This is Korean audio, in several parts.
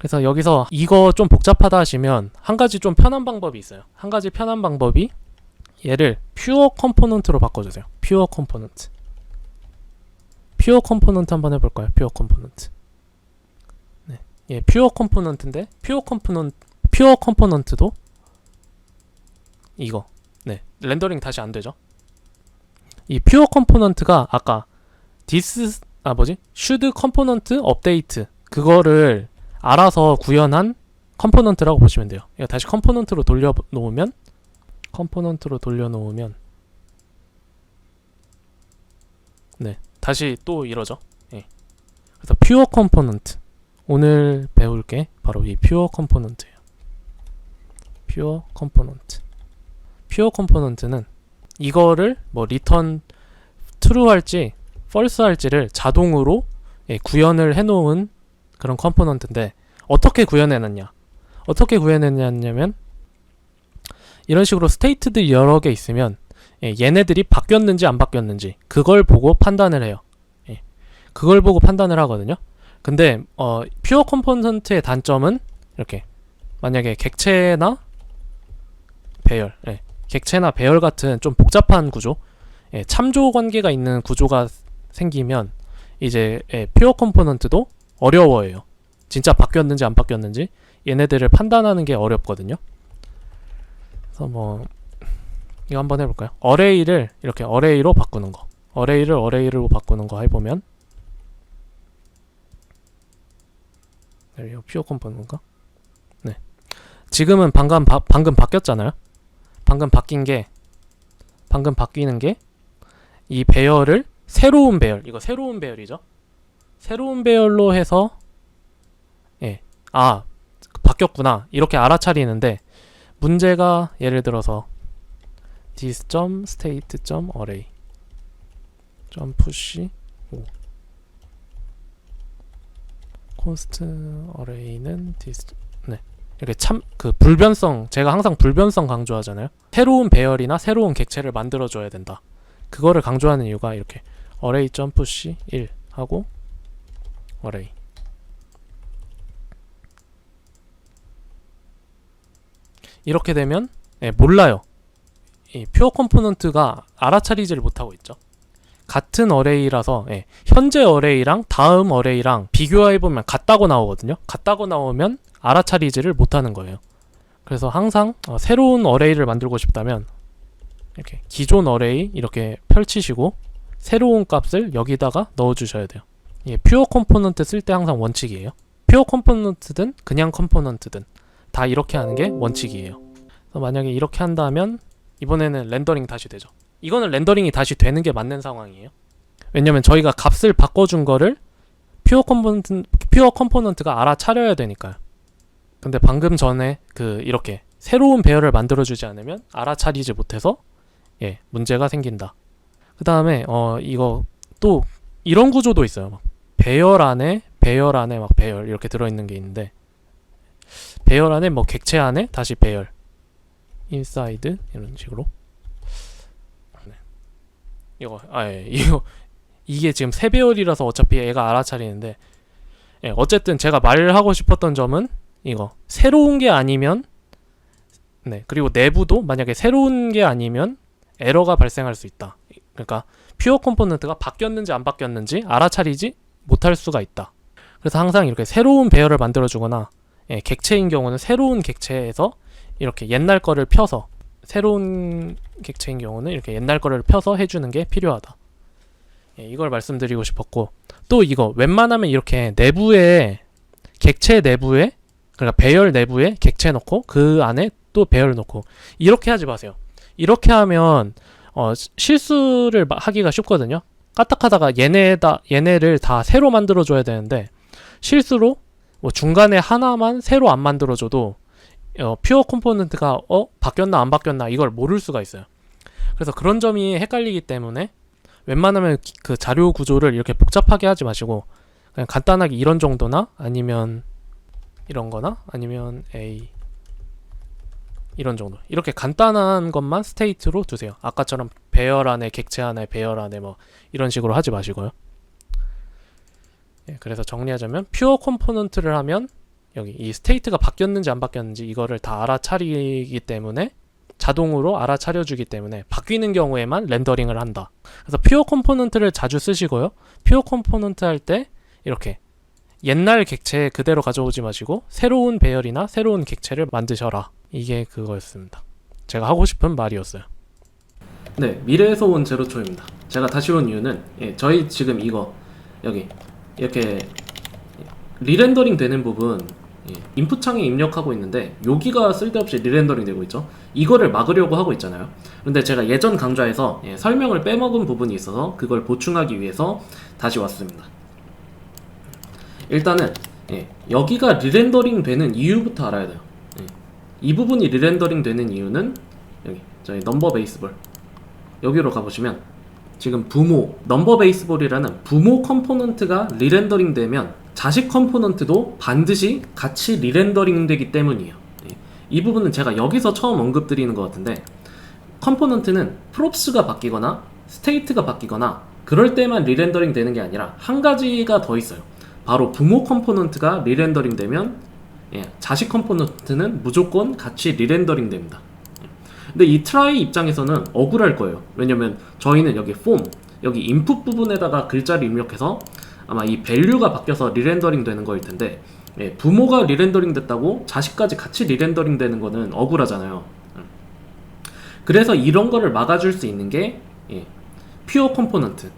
그래서 여기서 이거 좀 복잡하다 하시면 한 가지 좀 편한 방법이 있어요. 한 가지 편한 방법이 얘를 퓨어 컴포넌트로 바꿔주세요. 퓨어 컴포넌트. 퓨어 컴포넌트 한번 해볼까요? 퓨어 컴포넌트. 네, 예, 퓨어 컴포넌트인데 퓨어 컴포넌트 퓨어 컴포넌트도 이거 네 렌더링 다시 안 되죠. 이 퓨어 컴포넌트가 아까 디스 아 뭐지 슈드 컴포넌트 업데이트 그거를 알아서 구현한 컴포넌트라고 보시면 돼요. 이거 다시 컴포넌트로 돌려 놓으면 컴포넌트로 돌려 놓으면 네 다시 또 이러죠. 예. 그래서 퓨어 컴포넌트 오늘 배울 게 바로 이 퓨어 컴포넌트예요. 퓨어 컴포넌트. 퓨어 컴포넌트는 이거를 뭐 리턴 true 할지 false 할지를 자동으로 예, 구현을 해 놓은 그런 컴포넌트인데 어떻게 구현해놨냐? 어떻게 구현했냐면 이런 식으로 스테이트들이 여러 개 있으면 예, 얘네들이 바뀌었는지 안 바뀌었는지 그걸 보고 판단을 해요. 예, 그걸 보고 판단을 하거든요. 근데 어, 퓨어 컴포넌트의 단점은 이렇게 만약에 객체나 배열, 예, 객체나 배열 같은 좀 복잡한 구조, 예, 참조 관계가 있는 구조가 생기면 이제 예, 퓨어 컴포넌트도 어려워해요. 진짜 바뀌었는지 안 바뀌었는지 얘네들을 판단하는 게 어렵거든요. 그래서 뭐 이거 한번 해볼까요? 어레이를 이렇게 어레이로 바꾸는 거, 어레이를 어레이로 바꾸는 거 해보면 네, 이거 퓨어 컴포넌트인가? 네. 지금은 방금 바, 방금 바뀌었잖아요. 방금 바뀐 게 방금 바뀌는 게 이 배열을 새로운 배열 이거 새로운 배열이죠. 새로운 배열로 해서 예. 아, 바뀌었구나. 이렇게 알아차리는데 문제가 예를 들어서 this.state.array .push 5 const array는 this 네. 이렇게 참 그 불변성 제가 항상 불변성 강조하잖아요. 새로운 배열이나 새로운 객체를 만들어 줘야 된다. 그거를 강조하는 이유가 이렇게 array.push 1 하고 array 이렇게 되면 예, 몰라요. 이 퓨어 컴포넌트가 알아차리지를 못하고 있죠. 같은 어레이라서 예, 현재 어레이랑 다음 어레이랑 비교해 보면 같다고 나오거든요. 같다고 나오면 알아차리지를 못하는 거예요. 그래서 항상 어, 새로운 어레이를 만들고 싶다면 이렇게 기존 어레이 이렇게 펼치시고 새로운 값을 여기다가 넣어 주셔야 돼요. 예, 퓨어 컴포넌트 쓸 때 항상 원칙이에요. 퓨어 컴포넌트든 그냥 컴포넌트든 다 이렇게 하는 게 원칙이에요. 만약에 이렇게 한다면 이번에는 렌더링 다시 되죠. 이거는 렌더링이 다시 되는 게 맞는 상황이에요. 왜냐면 저희가 값을 바꿔준 거를 퓨어 컴포넌트 퓨어 컴포넌트가 알아차려야 되니까요. 근데 방금 전에 그 이렇게 새로운 배열을 만들어주지 않으면 알아차리지 못해서 예 문제가 생긴다. 그 다음에 어 이거 또 이런 구조도 있어요. 막 배열 안에 배열 안에 막 배열 이렇게 들어있는 게 있는데 배열 안에 뭐 객체 안에 다시 배열 인사이드 이런 식으로 네. 이거 아 예, 이거 이게 지금 세 배열이라서 어차피 얘가 알아차리는데 예, 어쨌든 제가 말하고 싶었던 점은 이거 새로운 게 아니면 네 그리고 내부도 만약에 새로운 게 아니면 에러가 발생할 수 있다. 그러니까 퓨어 컴포넌트가 바뀌었는지 안 바뀌었는지 알아차리지 못할 수가 있다. 그래서 항상 이렇게 새로운 배열을 만들어 주거나 예, 객체인 경우는 새로운 객체에서 이렇게 옛날 거를 펴서 새로운 객체인 경우는 이렇게 옛날 거를 펴서 해주는 게 필요하다. 예, 이걸 말씀드리고 싶었고 또 이거 웬만하면 이렇게 내부에 객체 내부에 그러니까 배열 내부에 객체 넣고 그 안에 또 배열 넣고 이렇게 하지 마세요. 이렇게 하면 어, 시- 실수를 마- 하기가 쉽거든요. 까딱하다가 얘네다 얘네를 다 새로 만들어 줘야 되는데 실수로 뭐 중간에 하나만 새로 안 만들어 줘도 어, 퓨어 컴포넌트가 어 바뀌었나 안 바뀌었나 이걸 모를 수가 있어요. 그래서 그런 점이 헷갈리기 때문에 웬만하면 기- 그 자료 구조를 이렇게 복잡하게 하지 마시고 그냥 간단하게 이런 정도나 아니면 이런 거나 아니면 A 이런 정도 이렇게 간단한 것만 스테이트로 두세요 아까처럼 배열 안에 객체 안에 배열 안에 뭐 이런 식으로 하지 마시고요 예, 그래서 정리하자면 퓨어 컴포넌트를 하면 여기 이 스테이트가 바뀌었는지 안 바뀌었는지 이거를 다 알아차리기 때문에 자동으로 알아차려주기 때문에 바뀌는 경우에만 렌더링을 한다. 그래서 퓨어 컴포넌트를 자주 쓰시고요. 퓨어 컴포넌트 할 때 이렇게 옛날 객체 그대로 가져오지 마시고 새로운 배열이나 새로운 객체를 만드셔라. 이게 그거였습니다. 제가 하고 싶은 말이었어요. 네, 미래에서 온 제로초입니다. 제가 다시 온 이유는 예, 저희 지금 이거 여기 이렇게 리렌더링 되는 부분 예, 인풋 창에 입력하고 있는데 여기가 쓸데없이 리렌더링 되고 있죠. 이거를 막으려고 하고 있잖아요. 근데 제가 예전 강좌에서 예, 설명을 빼먹은 부분이 있어서 그걸 보충하기 위해서 다시 왔습니다. 일단은 예, 여기가 리렌더링 되는 이유부터 알아야 돼요. 예, 이 부분이 리렌더링 되는 이유는 여기 저희 넘버 베이스볼 여기로 가보시면 지금 부모 넘버 베이스볼이라는 부모 컴포넌트가 리렌더링 되면 자식 컴포넌트도 반드시 같이 리렌더링 되기 때문이에요. 예, 이 부분은 제가 여기서 처음 언급드리는 것 같은데 컴포넌트는 프롭스가 바뀌거나 스테이트가 바뀌거나 그럴 때만 리렌더링 되는 게 아니라 한 가지가 더 있어요. 바로 부모 컴포넌트가 리렌더링 되면 예, 자식 컴포넌트는 무조건 같이 리렌더링 됩니다. 근데 이 트라이 입장에서는 억울할 거예요. 왜냐면 저희는 여기 폼, 여기 인풋 부분에다가 글자를 입력해서 아마 이 밸류가 바뀌어서 리렌더링 되는 거일 텐데 예, 부모가 리렌더링 됐다고 자식까지 같이 리렌더링 되는 거는 억울하잖아요. 음. 그래서 이런 거를 막아줄 수 있는 게 예, 퓨어 컴포넌트.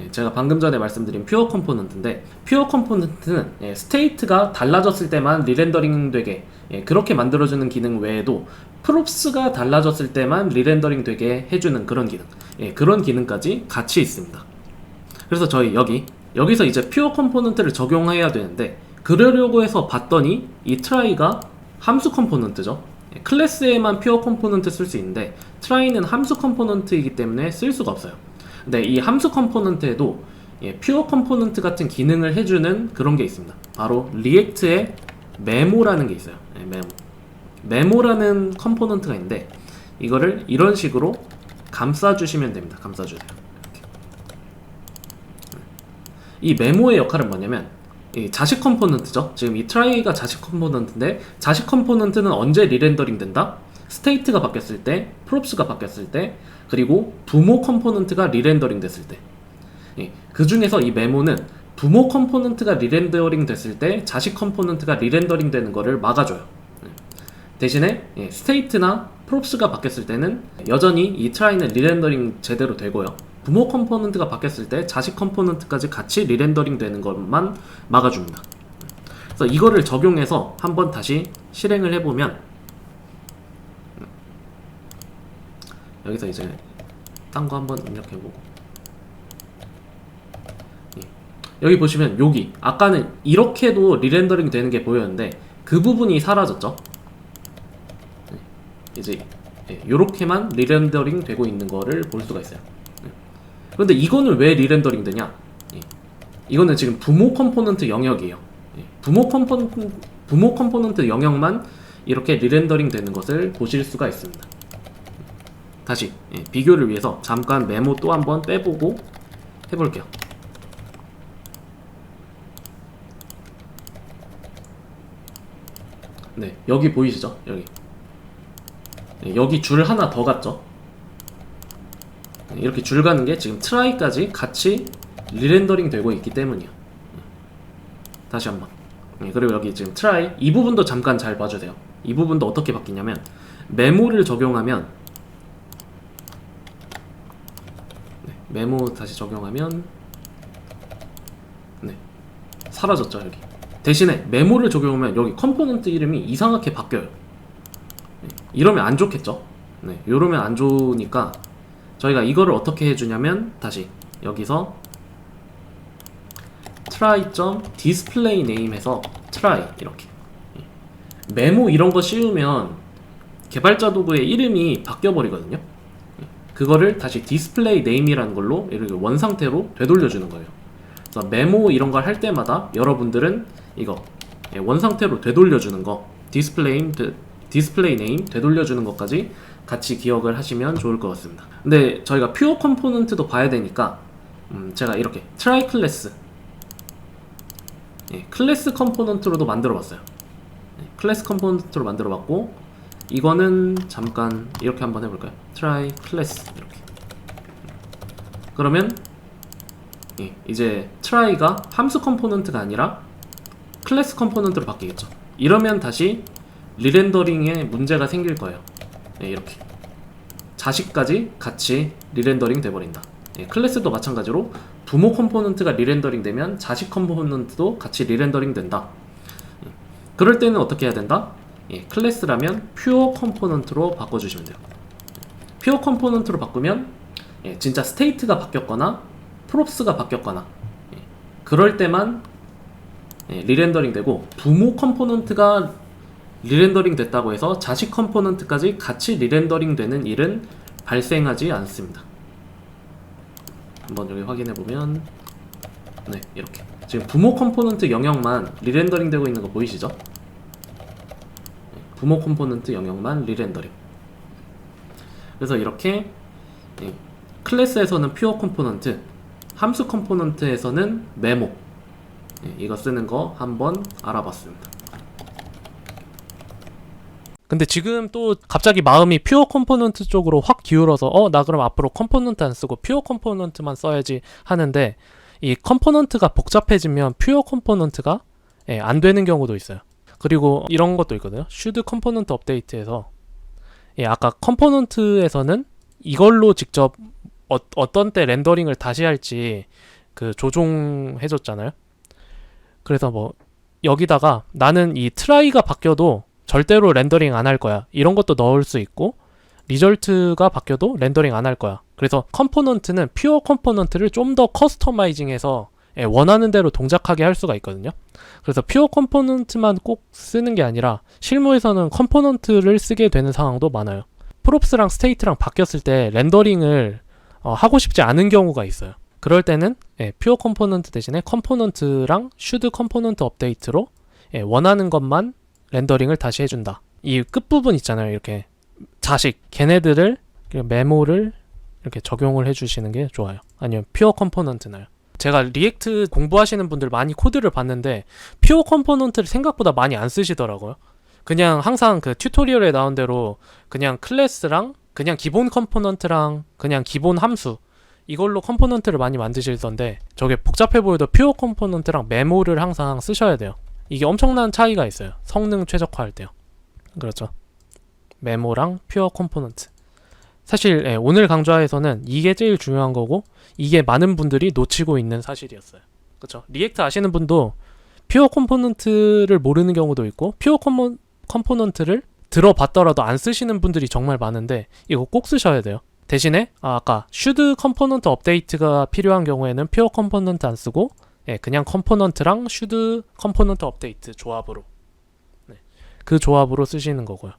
예, 제가 방금 전에 말씀드린 퓨어 컴포넌트인데 퓨어 컴포넌트는 예, 스테이트가 달라졌을 때만 리렌더링 되게 예, 그렇게 만들어주는 기능 외에도 프롭스가 달라졌을 때만 리렌더링 되게 해주는 그런 기능 예, 그런 기능까지 같이 있습니다. 그래서 저희 여기 여기서 이제 퓨어 컴포넌트를 적용해야 되는데 그러려고 해서 봤더니 이 트라이가 함수 컴포넌트죠. 예, 클래스에만 퓨어 컴포넌트 쓸 수 있는데 트라이는 함수 컴포넌트이기 때문에 쓸 수가 없어요 근데 이 함수 컴포넌트에도 예, 퓨어 컴포넌트 같은 기능을 해주는 그런 게 있습니다. 바로 리액트의 메모라는 게 있어요. 예, 메모. 메모라는 컴포넌트가 있는데 이거를 이런 식으로 감싸주시면 됩니다. 감싸주세요. 이 메모의 역할은 뭐냐면 이 자식 컴포넌트죠. 지금 이 트라이가 자식 컴포넌트인데 자식 컴포넌트는 언제 리렌더링 된다? 스테이트가 바뀌었을 때, 프롭스가 바뀌었을 때, 그리고 부모 컴포넌트가 리렌더링 됐을 때. 예, 그 중에서 이 메모는 부모 컴포넌트가 리렌더링 됐을 때 자식 컴포넌트가 리렌더링 되는 거를 막아줘요. 예. 대신에 예, 스테이트나 프롭스가 바뀌었을 때는 여전히 이 트라이는 리렌더링 제대로 되고요. 부모 컴포넌트가 바뀌었을 때 자식 컴포넌트까지 같이 리렌더링 되는 것만 막아줍니다. 그래서 이거를 적용해서 한번 다시 실행을 해보면 여기서 이제 딴 거 한번 입력해보고 예. 여기 보시면 여기 아까는 이렇게도 리렌더링 되는 게 보였는데 그 부분이 사라졌죠 예. 이제 이렇게만 리렌더링 되고 있는 거를 볼 수가 있어요 예. 그런데 이거는 왜 리렌더링 되냐 예. 이거는 지금 부모 컴포넌트 영역이에요 예. 부모 컴포넌트 부모 컴포넌트 영역만 이렇게 리렌더링 되는 것을 보실 수가 있습니다 다시 예, 비교를 위해서 잠깐 메모 또 한번 빼보고 해볼게요. 네, 여기 보이시죠? 여기. 네, 여기 줄 하나 더 갔죠? 네, 이렇게 줄 가는 게 지금 트라이까지 같이 리렌더링 되고 있기 때문이에요. 네, 다시 한번. 네, 그리고 여기 지금 트라이 이 부분도 잠깐 잘 봐주세요. 이 부분도 어떻게 바뀌냐면 메모를 적용하면 메모 다시 적용하면 네 사라졌죠 여기. 대신에 메모를 적용하면 여기 컴포넌트 이름이 이상하게 바뀌어요. 네, 이러면 안 좋겠죠? 네 이러면 안 좋으니까 저희가 이거를 어떻게 해주냐면 다시 여기서 try.display name에서 try 이렇게. 네. 메모 이런 거 씌우면 개발자 도구의 이름이 바뀌어 버리거든요 그거를 다시 디스플레이 네임이라는 걸로 이렇게 원 상태로 되돌려주는 거예요. 그래서 메모 이런 걸 할 때마다 여러분들은 이거 예, 원 상태로 되돌려주는 거 디스플레이 디스플레이 네임 되돌려주는 것까지 같이 기억을 하시면 좋을 것 같습니다. 근데 저희가 퓨어 컴포넌트도 봐야 되니까 음 제가 이렇게 트라이 클래스 예, 클래스 컴포넌트로도 만들어 봤어요. 네, 클래스 컴포넌트로 만들어 봤고 이거는 잠깐 이렇게 한번 해볼까요? try 클래스 이렇게 그러면 예, 이제 try가 함수 컴포넌트가 아니라 클래스 컴포넌트로 바뀌겠죠. 이러면 다시 리렌더링에 문제가 생길 거예요. 네, 이렇게 자식까지 같이 리렌더링 돼버린다. 예, 클래스도 마찬가지로 부모 컴포넌트가 리렌더링 되면 자식 컴포넌트도 같이 리렌더링 된다. 예, 그럴 때는 어떻게 해야 된다? 예, 클래스라면 퓨어 컴포넌트로 바꿔주시면 돼요. 퓨어 컴포넌트로 바꾸면 예, 진짜 스테이트가 바뀌었거나 프롭스가 바뀌었거나 예, 그럴 때만 예, 리렌더링 되고 부모 컴포넌트가 리렌더링 됐다고 해서 자식 컴포넌트까지 같이 리렌더링 되는 일은 발생하지 않습니다. 한번 여기 확인해 보면 네 이렇게 지금 부모 컴포넌트 영역만 리렌더링 되고 있는 거 보이시죠? 네, 부모 컴포넌트 영역만 리렌더링. 그래서 이렇게 예, 클래스에서는 퓨어 컴포넌트, 함수 컴포넌트에서는 메모 예, 이거 쓰는 거 한번 알아봤습니다. 근데 지금 또 갑자기 마음이 퓨어 컴포넌트 쪽으로 확 기울어서 어 나 그럼 앞으로 컴포넌트 안 쓰고 퓨어 컴포넌트만 써야지 하는데 이 컴포넌트가 복잡해지면 퓨어 컴포넌트가 예, 안 되는 경우도 있어요. 그리고 이런 것도 있거든요. 슈드 컴포넌트 업데이트에서 예, 아까 컴포넌트에서는 이걸로 직접 어, 어떤 때 렌더링을 다시 할지 그 조종해 줬잖아요. 그래서 뭐 여기다가 나는 이 트라이가 바뀌어도 절대로 렌더링 안 할 거야. 이런 것도 넣을 수 있고 리절트가 바뀌어도 렌더링 안 할 거야. 그래서 컴포넌트는 퓨어 컴포넌트를 좀 더 커스터마이징해서 예, 원하는 대로 동작하게 할 수가 있거든요. 그래서 퓨어 컴포넌트만 꼭 쓰는 게 아니라 실무에서는 컴포넌트를 쓰게 되는 상황도 많아요. 프롭스랑 스테이트랑 바뀌었을 때 렌더링을 어, 하고 싶지 않은 경우가 있어요. 그럴 때는 예, 퓨어 컴포넌트 대신에 컴포넌트랑 슈드 컴포넌트 업데이트로 예, 원하는 것만 렌더링을 다시 해준다. 이 끝부분 있잖아요. 이렇게 자식 걔네들을 메모를 이렇게 적용을 해주시는 게 좋아요. 아니면 퓨어 컴포넌트나요. 제가 리액트 공부하시는 분들 많이 코드를 봤는데 퓨어 컴포넌트를 생각보다 많이 안 쓰시더라고요. 그냥 항상 그 튜토리얼에 나온 대로 그냥 클래스랑 그냥 기본 컴포넌트랑 그냥 기본 함수 이걸로 컴포넌트를 많이 만드시던데 저게 복잡해 보여도 퓨어 컴포넌트랑 메모를 항상 쓰셔야 돼요. 이게 엄청난 차이가 있어요. 성능 최적화할 때요. 그렇죠. 메모랑 퓨어 컴포넌트. 사실 예, 오늘 강좌에서는 이게 제일 중요한 거고 이게 많은 분들이 놓치고 있는 사실이었어요. 그렇죠. 리액트 아시는 분도 퓨어 컴포넌트를 모르는 경우도 있고 퓨어 컴포, 컴포넌트를 들어봤더라도 안 쓰시는 분들이 정말 많은데 이거 꼭 쓰셔야 돼요. 대신에 아, 아까 슈드 컴포넌트 업데이트가 필요한 경우에는 퓨어 컴포넌트 안 쓰고 예, 그냥 컴포넌트랑 슈드 컴포넌트 업데이트 조합으로 네, 그 조합으로 쓰시는 거고요.